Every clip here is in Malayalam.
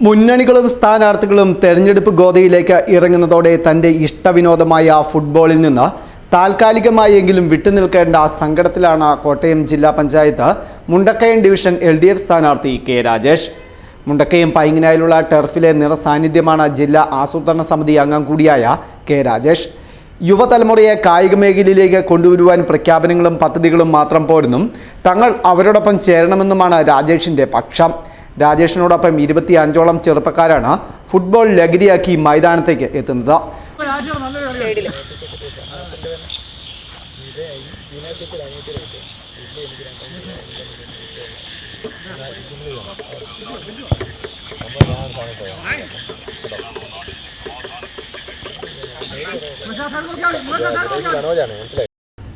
മുന്നണികളും സ്ഥാനാർത്ഥികളും തെരഞ്ഞെടുപ്പ് ഗോതയിലേക്ക് ഇറങ്ങുന്നതോടെ തന്റെ ഇഷ്ടവിനോദമായ ഫുട്ബോളിൽ നിന്ന് താൽക്കാലികമായെങ്കിലും വിട്ടുനിൽക്കേണ്ട സങ്കടത്തിലാണ് കോട്ടയം ജില്ലാ panchayat Mundakkayam division L D F സ്ഥാനാർത്ഥി കെ രാജേഷ്. മുണ്ടക്കയം പൈങ്ങനായിലുള്ള ടർഫിലെ നിറസാന്നിധ്യമാണ് ജില്ലാ ആസൂത്രണ സമിതി അംഗം കൂടിയായ കെ രാജേഷ്. യുവതലമുറയെ കായിക മേഖലയിലേക്ക് കൊണ്ടുവരുവാൻ പ്രഖ്യാപനങ്ങളും പദ്ധതികളും മാത്രം പോരെന്നും തങ്ങൾ അവരോടൊപ്പം ചേരണമെന്നുമാണ് രാജേഷിന്റെ പക്ഷം. രാജേഷിനോടൊപ്പം ഇരുപത്തി അഞ്ചോളം ചെറുപ്പക്കാരാണ് ഫുട്ബോൾ ലഹരിയാക്കി മൈതാനത്തേക്ക് എത്തുന്നത്.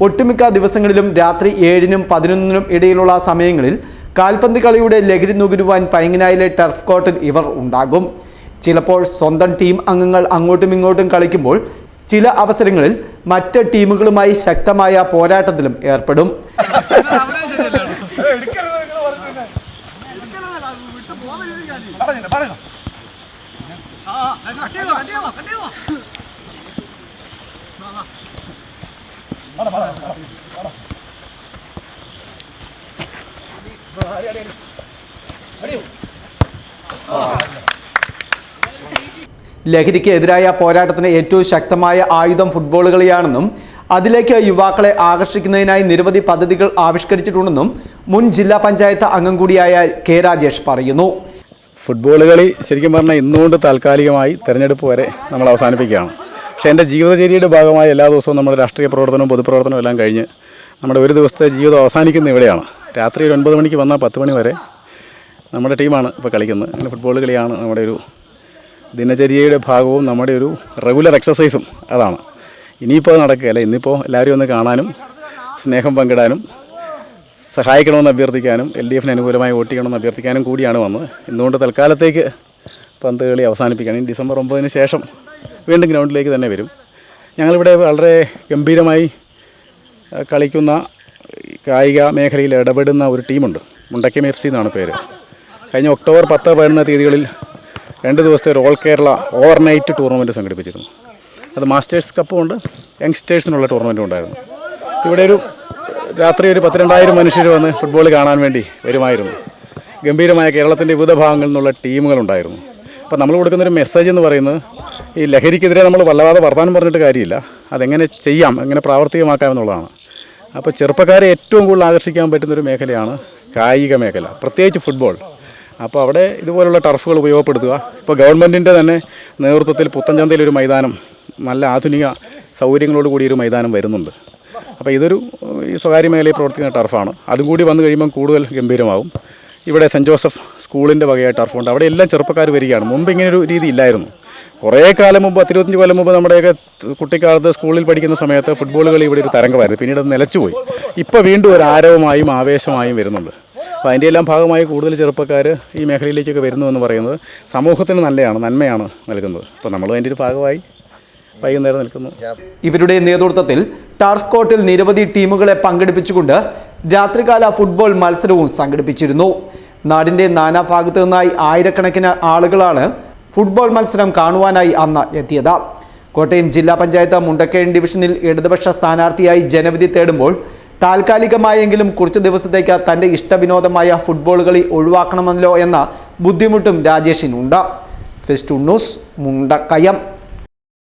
ഒട്ടുമിക്ക ദിവസങ്ങളിലും രാത്രി ഏഴിനും പതിനൊന്നിനും ഇടയിലുള്ള സമയങ്ങളിൽ കാൽപന്ത് കളിയുടെ ലഹരി നുകരുവാൻ പൈങ്ങനായിലെ ടർഫ് കോർട്ടിൽ ഇവർ ഉണ്ടാകും ചിലപ്പോൾ സ്വന്തം ടീം അംഗങ്ങൾ അങ്ങോട്ടും ഇങ്ങോട്ടും കളിക്കുമ്പോൾ ചില അവസരങ്ങളിൽ മറ്റ് ടീമുകളുമായി ശക്തമായ പോരാട്ടത്തിലും ഏർപ്പെടും ലഹരിക്ക് എതിരായ പോരാട്ടത്തിന് ഏറ്റവും ശക്തമായ ആയുധം ഫുട്ബോൾ കളിയാണെന്നും അതിലേക്ക് യുവാക്കളെ ആകർഷിക്കുന്നതിനായി നിരവധി പദ്ധതികൾ ആവിഷ്കരിച്ചിട്ടുണ്ടെന്നും മുൻ ജില്ലാ പഞ്ചായത്ത് അംഗം കൂടിയായ കെ രാജേഷ് പറയുന്നു. ഫുട്ബോൾ കളി ശരിക്കും പറഞ്ഞാൽ ഇന്നുകൊണ്ട് താൽക്കാലികമായി തെരഞ്ഞെടുപ്പ് വരെ നമ്മൾ അവസാനിപ്പിക്കുകയാണ്. പക്ഷേ എന്റെ ജീവിതചര്യയുടെ ഭാഗമായി എല്ലാ ദിവസവും നമ്മുടെ രാഷ്ട്രീയ പ്രവർത്തനവും പൊതുപ്രവർത്തനവും എല്ലാം കഴിഞ്ഞ് നമ്മുടെ ഒരു ദിവസത്തെ ജീവിതം അവസാനിക്കുന്ന ഇവിടെയാണ്. രാത്രി ഒരു ഒൻപത് മണിക്ക് വന്നാൽ പത്ത് മണി വരെ നമ്മുടെ ടീമാണ് ഇപ്പോൾ കളിക്കുന്നത്. അങ്ങനെ ഫുട്ബോൾ കളിയാണ് നമ്മുടെ ഒരു ദിനചര്യയുടെ ഭാഗവും നമ്മുടെ ഒരു റെഗുലർ എക്സസൈസും അതാണ്. ഇനിയിപ്പോൾ നടക്കുകയല്ല. ഇന്നിപ്പോൾ എല്ലാവരും ഒന്ന് കാണാനും സ്നേഹം പങ്കിടാനും സഹായിക്കണമെന്ന് അഭ്യർത്ഥിക്കാനും എൽ ഡി എഫിന് അനുകൂലമായി വോട്ട് ചെയ്യണമെന്ന് അഭ്യർത്ഥിക്കാനും കൂടിയാണ് വന്നത്. ഇന്നുകൊണ്ട് തൽക്കാലത്തേക്ക് പന്ത് കളി അവസാനിപ്പിക്കുകയാണ്. ഇനി ഡിസംബർ ഒമ്പതിന് ശേഷം വീണ്ടും ഗ്രൗണ്ടിലേക്ക് തന്നെ വരും. ഞങ്ങളിവിടെ വളരെ ഗംഭീരമായി കളിക്കുന്ന കായിക മേഖലയിൽ ഇടപെടുന്ന ഒരു ടീമുണ്ട്. മുണ്ടക്കം എഫ് സി എന്നാണ് പേര്. കഴിഞ്ഞ ഒക്ടോബർ പത്ത് പതിനൊന്ന് തീയതികളിൽ രണ്ട് ദിവസത്തെ ഒരു ഓൾ കേരള ഓവർനൈറ്റ് ടൂർണമെന്റ് സംഘടിപ്പിച്ചിരുന്നു. അത് മാസ്റ്റേഴ്സ് കപ്പും ഉണ്ട് യങ്സ്റ്റേഴ്സിനുള്ള ടൂർണമെന്റും ഉണ്ടായിരുന്നു. ഇവിടെ ഒരു രാത്രി ഒരു പത്തിരണ്ടായിരം മനുഷ്യർ വന്ന് ഫുട്ബോൾ കാണാൻ വേണ്ടി വരുമായിരുന്നു. ഗംഭീരമായ കേരളത്തിന്റെ വിവിധ ഭാഗങ്ങളിൽ നിന്നുള്ള ടീമുകളുണ്ടായിരുന്നു അപ്പോൾ നമ്മൾ കൊടുക്കുന്നൊരു മെസ്സേജ് എന്ന് പറയുന്നത് ഈ ലഹരിക്കെതിരെ നമ്മൾ വല്ലാതെ വർത്തമാനം പറഞ്ഞിട്ട് കാര്യമില്ല. അതെങ്ങനെ ചെയ്യാം എങ്ങനെ പ്രാവർത്തികമാക്കാം എന്നുള്ളതാണ്. അപ്പോൾ ചെറുപ്പക്കാരെ ഏറ്റവും കൂടുതൽ ആകർഷിക്കാൻ പറ്റുന്നൊരു മേഖലയാണ് കായിക മേഖല പ്രത്യേകിച്ച് ഫുട്ബോൾ അപ്പോൾ അവിടെ ഇതുപോലുള്ള ടർഫുകൾ ഉപയോഗപ്പെടുത്തുക. ഇപ്പോൾ ഗവൺമെന്റിന്റെ തന്നെ നേതൃത്വത്തിൽ പുത്തൻചന്തയിൽ ഒരു മൈതാനം നല്ല ആധുനിക സൗകര്യങ്ങളോട് കൂടി ഒരു മൈതാനം വരുന്നുണ്ട്. അപ്പോൾ ഇതൊരു ഈ സ്വകാര്യ മേഖലയിൽ പ്രവർത്തിക്കുന്ന ടർഫാണ് അതും കൂടി വന്നു കഴിയുമ്പം കൂടുതൽ ഗംഭീരമാകും ഇവിടെ സെന്റ് ജോസഫ് സ്കൂളിന്റെ വകയായ ടർഫുണ്ട് അവിടെ എല്ലാം ചെറുപ്പക്കാർ വരികയാണ്. മുമ്പ് ഇങ്ങനെ ഒരു രീതി ഇല്ലായിരുന്നു. കുറേ കാലം മുമ്പ് പത്തിരുപത്തഞ്ച് കൊല്ലം മുമ്പ് നമ്മുടെയൊക്കെ കുട്ടിക്കാലത്ത് സ്കൂളിൽ പഠിക്കുന്ന സമയത്ത് ഫുട്ബോൾ കളി ഇവിടെ ഒരു തരംഗമായിരുന്നു. പിന്നീട് അത് നിലച്ചുപോയി. ഇപ്പോൾ വീണ്ടും ഒരു ആരവമായും ആവേശമായും വരുന്നുണ്ട്. അപ്പോൾ അതിന്റെ എല്ലാം ഭാഗമായി കൂടുതൽ ചെറുപ്പക്കാർ ഈ മേഖലയിലേക്കൊക്കെ വരുന്നു എന്ന് പറയുന്നത് സമൂഹത്തിന് നല്ലതാണ് നന്മയാണ് നൽകുന്നത്. അപ്പോൾ നമ്മൾ അതിന്റെ ഒരു ഭാഗമായി വൈകുന്നേരം നിൽക്കുന്നു. ഇവരുടെ നേതൃത്വത്തിൽ ടർഫ് കോർട്ടിൽ നിരവധി ടീമുകളെ പങ്കെടുപ്പിച്ചുകൊണ്ട് രാത്രികാല ഫുട്ബോൾ മത്സരവും സംഘടിപ്പിച്ചിരുന്നു. നാടിന്റെ നാനാഭാഗത്തു നിന്നായി ആയിരക്കണക്കിന് ആളുകളാണ് ഫുട്ബോൾ മത്സരം കാണുവാനായി അന്ന് എത്തിയത്. കോട്ടയം ജില്ലാ പഞ്ചായത്ത് മുണ്ടക്കയം ഡിവിഷനിൽ ഇടതുപക്ഷ സ്ഥാനാർത്ഥിയായി ജനവിധി തേടുമ്പോൾ താൽക്കാലികമായെങ്കിലും കുറച്ചു ദിവസത്തേക്ക് തന്റെ ഇഷ്ടവിനോദമായ ഫുട്ബോൾ കളി ഒഴിവാക്കണമല്ലോ എന്ന ബുദ്ധിമുട്ടും രാജേഷിനുണ്ട്. Fest news Mundakayam.